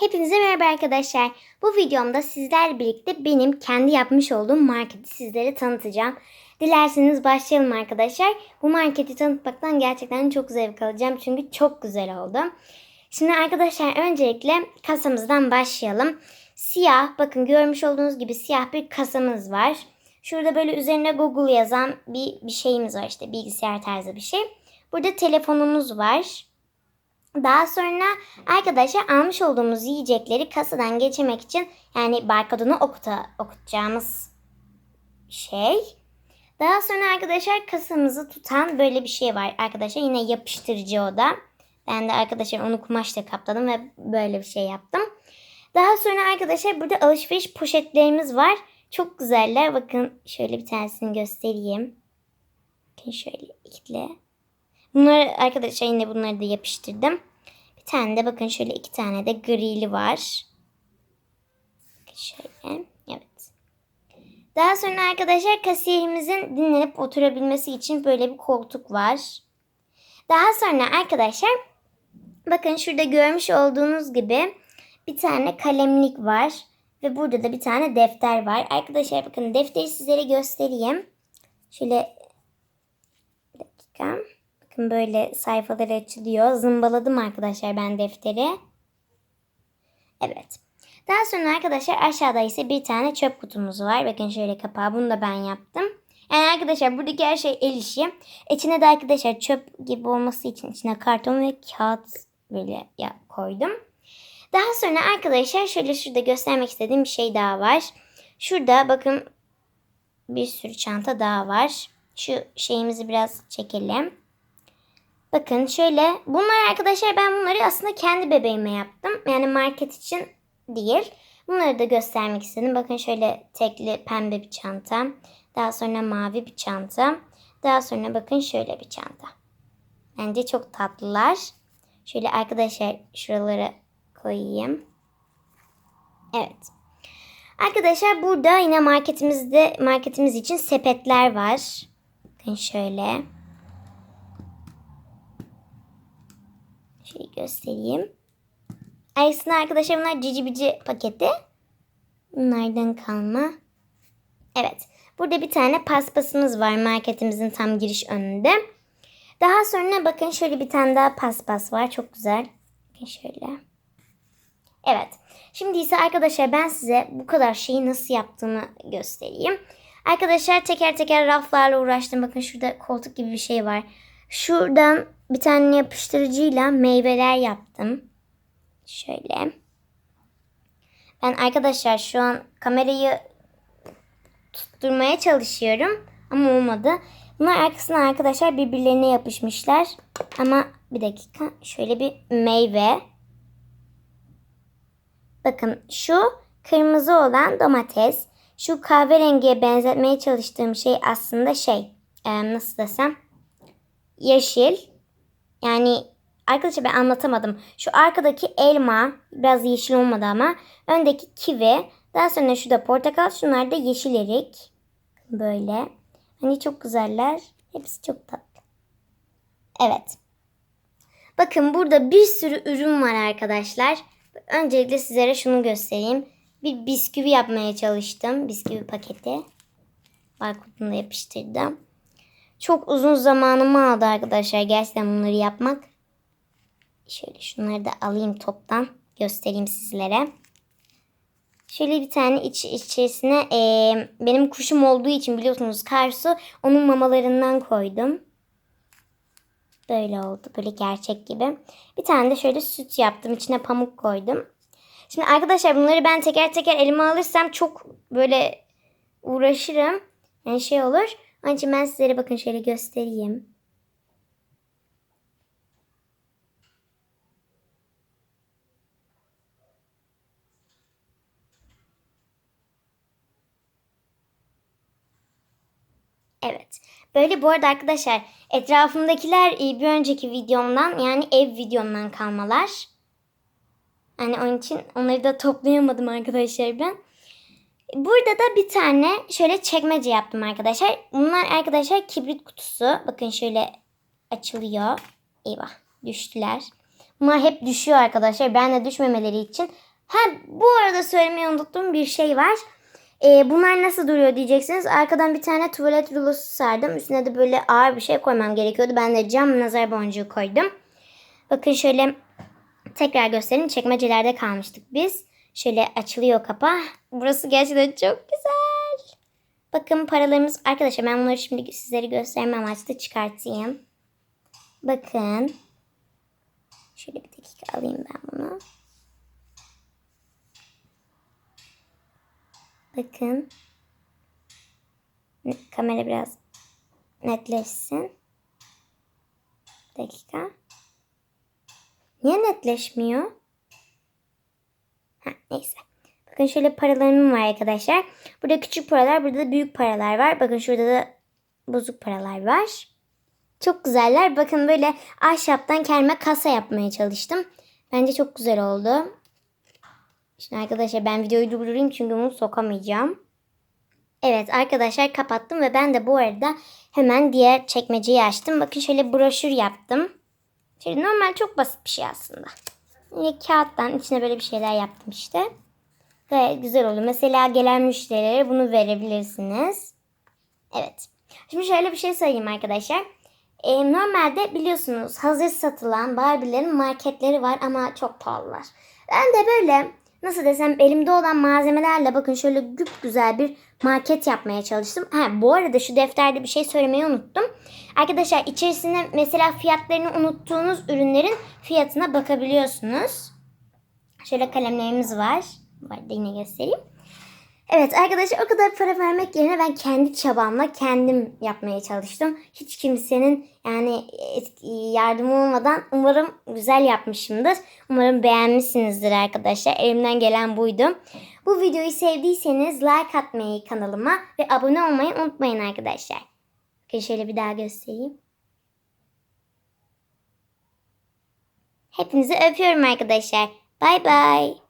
Hepinize merhaba arkadaşlar. Bu videomda sizlerle birlikte benim kendi yapmış olduğum marketi sizlere tanıtacağım. Dilerseniz başlayalım arkadaşlar. Bu marketi tanıtmaktan gerçekten çok zevk alacağım çünkü çok güzel oldu. Şimdi arkadaşlar öncelikle kasamızdan başlayalım. Siyah, bakın görmüş olduğunuz gibi siyah bir kasamız var. Şurada böyle üzerine Google yazan bir, bir şeyimiz var işte bilgisayar tarzı bir şey. Burada telefonumuz var. Daha sonra arkadaşlar almış olduğumuz yiyecekleri kasadan geçirmek için yani barkodunu okuta, okutacağımız şey. Daha sonra arkadaşlar kasamızı tutan böyle bir şey var. Arkadaşlar yine yapıştırıcı o da. Ben de arkadaşlar onu kumaşla kapladım ve böyle bir şey yaptım. Daha sonra arkadaşlar burada alışveriş poşetlerimiz var. Çok güzeller. Bakın şöyle bir tanesini göstereyim. Bakın şöyle ikili. Bunları arkadaşlar yine bunları da yapıştırdım. Bir tane de bakın şöyle iki tane de grili var. Şöyle. Evet. Daha sonra arkadaşlar kasiyerimizin dinlenip oturabilmesi için böyle bir koltuk var. Daha sonra arkadaşlar bakın şurada görmüş olduğunuz gibi bir tane kalemlik var. Ve burada da bir tane defter var. Arkadaşlar bakın defteri sizlere göstereyim. Şöyle bir dakika. Bakın böyle sayfaları açılıyor. Zımbaladım arkadaşlar ben defteri. Evet. Daha sonra arkadaşlar aşağıda ise bir tane çöp kutumuz var. Bakın şöyle kapağı. Bunu da ben yaptım. Yani arkadaşlar buradaki her şey el işi. İçine de arkadaşlar çöp gibi olması için içine karton ve kağıt böyle ya koydum. Daha sonra arkadaşlar şöyle şurada göstermek istediğim bir şey daha var. Şurada bakın bir sürü çanta daha var. Şu şeyimizi biraz çekelim. Bakın şöyle bunlar arkadaşlar ben bunları aslında kendi bebeğime yaptım. Yani market için değil. Bunları da göstermek istedim. Bakın şöyle tekli pembe bir çanta. Daha sonra mavi bir çanta. Daha sonra bakın şöyle bir çanta. Bence çok tatlılar. Şöyle arkadaşlar şuralara koyayım. Evet. Arkadaşlar burada yine marketimizde marketimiz için sepetler var. Bakın şöyle. Şöyle göstereyim. Aslında arkadaşlar cici bici paketi. Bunlardan kalma. Evet. Burada bir tane paspasımız var marketimizin tam giriş önünde. Daha sonra bakın şöyle bir tane daha paspas var. Çok güzel. Bakın şöyle. Evet. Şimdi ise arkadaşlar ben size bu kadar şeyi nasıl yaptığımı göstereyim. Arkadaşlar teker teker raflarla uğraştım. Bakın şurada koltuk gibi bir şey var. Şuradan bir tane yapıştırıcıyla meyveler yaptım. Şöyle. Ben arkadaşlar şu an kamerayı tutturmaya çalışıyorum. Ama olmadı. Bunlar arkasına arkadaşlar birbirlerine yapışmışlar. Ama bir dakika. Şöyle bir meyve. Bakın şu kırmızı olan domates. Şu kahverengiye benzetmeye çalıştığım şey aslında şey. E, nasıl desem. Yeşil. Yani arkadaşlar ben anlatamadım. Şu arkadaki elma. Biraz yeşil olmadı ama. Öndeki kivi. Daha sonra şu da portakal. Şunlar da yeşil erik. Böyle. Hani çok güzeller. Hepsi çok tatlı. Evet. Bakın burada bir sürü ürün var arkadaşlar. Öncelikle sizlere şunu göstereyim. Bir bisküvi yapmaya çalıştım. Bisküvi paketi. Barkodunu da yapıştırdım. Çok uzun zamanımı aldı arkadaşlar. Gerçekten bunları yapmak. Şöyle şunları da alayım toptan. Göstereyim sizlere. Şöyle bir tane iç, içerisine e, benim kuşum olduğu için biliyorsunuz Karsu onun mamalarından koydum. Böyle oldu. Böyle gerçek gibi. Bir tane de şöyle süt yaptım. İçine pamuk koydum. Şimdi arkadaşlar bunları ben teker teker elime alırsam çok böyle uğraşırım. Yani şey olur. Onun ben sizlere bakın şöyle göstereyim. Evet. Böyle bu arada arkadaşlar etrafımdakiler e, bir önceki videomdan yani ev videomdan kalmalar. Yani onun için onları da toplayamadım arkadaşlar ben. Burada da bir tane şöyle çekmece yaptım arkadaşlar. Bunlar arkadaşlar kibrit kutusu. Bakın şöyle açılıyor. Eyvah düştüler. Bunlar hep düşüyor arkadaşlar. Ben de düşmemeleri için Ha bu arada söylemeyi unuttuğum bir şey var. Ee, bunlar nasıl duruyor diyeceksiniz. Arkadan bir tane tuvalet rulosu sardım. Üstüne de böyle ağır bir şey koymam gerekiyordu. Ben de cam nazar boncuğu koydum. Bakın şöyle tekrar göstereyim. Çekmecelerde kalmıştık biz. Şöyle açılıyor kapağı. Burası gerçekten çok güzel. Bakın paralarımız. Arkadaşlar ben bunları şimdi sizlere gösterme amaçlı çıkartayım. Bakın. Şöyle bir dakika alayım ben bunu. Bakın. Kamera biraz netleşsin. Bir dakika. Niye netleşmiyor? Neyse. Bakın şöyle paralarım var arkadaşlar. Burada küçük paralar, burada da büyük paralar var. Bakın şurada da bozuk paralar var. Çok güzeller. Bakın böyle ahşaptan kendime kasa yapmaya çalıştım. Bence çok güzel oldu. Şimdi arkadaşlar ben videoyu durdurayım çünkü bunu sokamayacağım. Evet arkadaşlar kapattım ve ben de bu arada hemen diğer çekmeceyi açtım. Bakın şöyle broşür yaptım. Şöyle normal çok basit bir şey aslında. Kağıttan içine böyle bir şeyler yaptım işte. Gayet güzel oldu. Mesela gelen müşterilere bunu verebilirsiniz. Evet. Şimdi şöyle bir şey söyleyeyim arkadaşlar. Ee, normalde biliyorsunuz hazır satılan Barbie'lerin marketleri var ama çok pahalılar. Ben de böyle nasıl desem elimde olan malzemelerle bakın şöyle güp güzel bir market yapmaya çalıştım. Ha bu arada şu defterde bir şey söylemeyi unuttum. Arkadaşlar içerisinde mesela fiyatlarını unuttuğunuz ürünlerin fiyatına bakabiliyorsunuz. Şöyle kalemlerimiz var. Bu arada yine göstereyim. Evet arkadaşlar o kadar para vermek yerine ben kendi çabamla kendim yapmaya çalıştım. Hiç kimsenin yani yardımı olmadan umarım güzel yapmışımdır. Umarım beğenmişsinizdir arkadaşlar. Elimden gelen buydu. Bu videoyu sevdiyseniz like atmayı kanalıma ve abone olmayı unutmayın arkadaşlar. Bakın şöyle bir daha göstereyim. Hepinizi öpüyorum arkadaşlar. Bay bay.